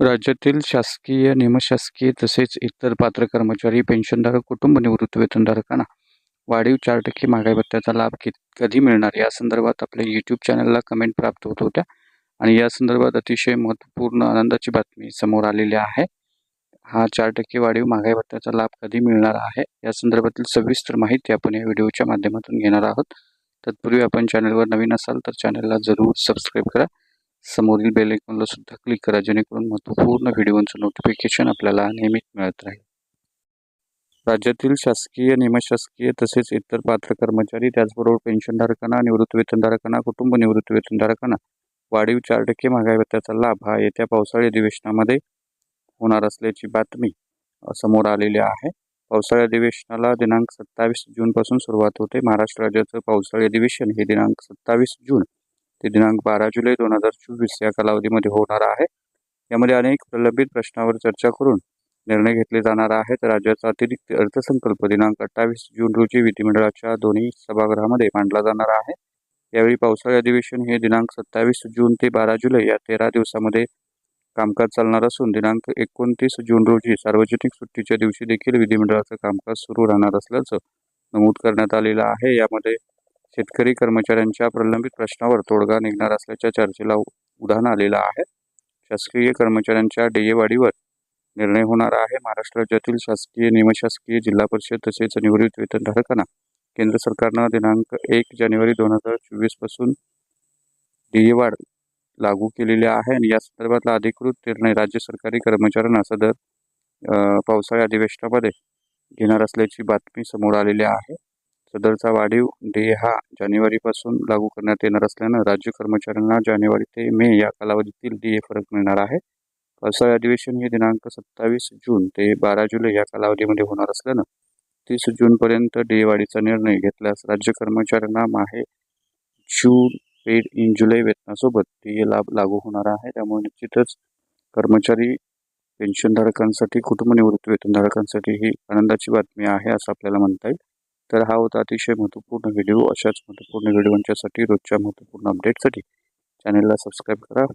राज्यातील शासकीय, निमशासकीय तसेच इतर पात्र कर्मचारी, पेन्शनधारक, कुटुंब निवृत्तीवेतनधारकांना वाढीव चार टक्के महागाई भत्त्याचा लाभ कि कधी मिळणार? या संदर्भात आपल्या यूट्यूब चॅनलला कमेंट प्राप्त होत होत्या. आणि या संदर्भात अतिशय महत्त्वपूर्ण आनंदाची बातमी समोर आलेली आहे. हा चार टक्के वाढीव महागाई भत्त्याचा लाभ कधी मिळणार आहे? या संदर्भातील सविस्तर माहिती आपण या व्हिडिओच्या माध्यमातून घेणार आहोत. तत्पूर्वी आपण चॅनलवर नवीन असाल तर चॅनलला जरूर सबस्क्राईब करा. समोरील बेल आयकॉनला सुद्धा क्लिक करा जेणेकरून महत्त्वपूर्ण व्हिडिओचं नोटिफिकेशन आपल्याला नेहमीच मिळत राहील. राज्यातील शासकीय निमशासकीय तसेच इतर पात्र कर्मचारी त्याचबरोबर पेन्शनधारकांना निवृत्तीवेतनधारकांना कुटुंब निवृत्तीवेतनधारकांना वाढीव चार टक्के महागाई भत्त्याचा लाभ हा येत्या पावसाळी अधिवेशनामध्ये होणार असल्याची बातमी समोर आलेली आहे. पावसाळी अधिवेशनाला दिनांक सत्तावीस जूनपासून सुरुवात होते. महाराष्ट्र राज्याचं पावसाळी अधिवेशन हे दिनांक सत्तावीस जून ते दिनांक बारा जुलै दोन हजार चोवीस या कालावधीमध्ये होणार आहे. यामध्ये अनेक प्रलंबित प्रश्नावर चर्चा करून निर्णय घेतले जाणार आहेत. राज्याचा अतिरिक्त अर्थसंकल्प दिनांक अठ्ठावीस जून रोजी विधिमंडळाच्या दोन्ही सभागृहामध्ये मांडला जाणार आहे. यावेळी पावसाळी अधिवेशन हे दिनांक सत्तावीस जून ते बारा जुलै या तेरा दिवसामध्ये कामकाज चालणार असून दिनांक एकोणतीस जून रोजी सार्वजनिक सुट्टीच्या दिवशी देखील विधिमंडळाचं कामकाज सुरू राहणार असल्याचं नमूद करण्यात आलेलं आहे. यामध्ये शेतकरी कर्मचाऱ्यांच्या प्रलंबित प्रश्नावर तोडगा निघणार असल्याच्या चर्चेला उधाण आलेलं आहे. शासकीय कर्मचाऱ्यांच्या डीए निर्णय होणार आहे. महाराष्ट्र राज्यातील शासकीय निमशासकीय जिल्हा परिषद तसेच निवृत्त वेतनधारकांना केंद्र सरकारनं दिनांक एक जानेवारी दोन हजार चोवीसपासून डीए वाढ लागू केलेली आहे आणि या संदर्भातला अधिकृत निर्णय राज्य सरकारी कर्मचाऱ्यांना सदर पावसाळी अधिवेशनामध्ये घेणार असल्याची बातमी समोर आलेली आहे. सदरचा वाढीव डे हा जानेवारीपासून लागू करण्यात येणार असल्यानं राज्य कर्मचाऱ्यांना जानेवारी ते मे या कालावधीतील डीए फरक मिळणार आहे. पावसाळी अधिवेशन हे दिनांक सत्तावीस जून ते बारा जुलै या कालावधीमध्ये होणार असल्यानं तीस जूनपर्यंत डीए वाढीचा निर्णय घेतल्यास राज्य कर्मचाऱ्यांना माहे जून पेड इन जुलै वेतनासोबत डीए लाभ लागू होणार आहे. त्यामुळे निश्चितच कर्मचारी पेन्शनधारकांसाठी कुटुंब निवृत्ती वेतनधारकांसाठी ही आनंदाची बातमी आहे असं आपल्याला म्हणता येईल. तर हा होता अतिशय महत्त्वपूर्ण व्हिडिओ अशाच महत्त्वपूर्ण व्हिडिओंच्यासाठी रोजच्या महत्त्वपूर्ण अपडेटसाठी चॅनलला सबस्क्राईब करा.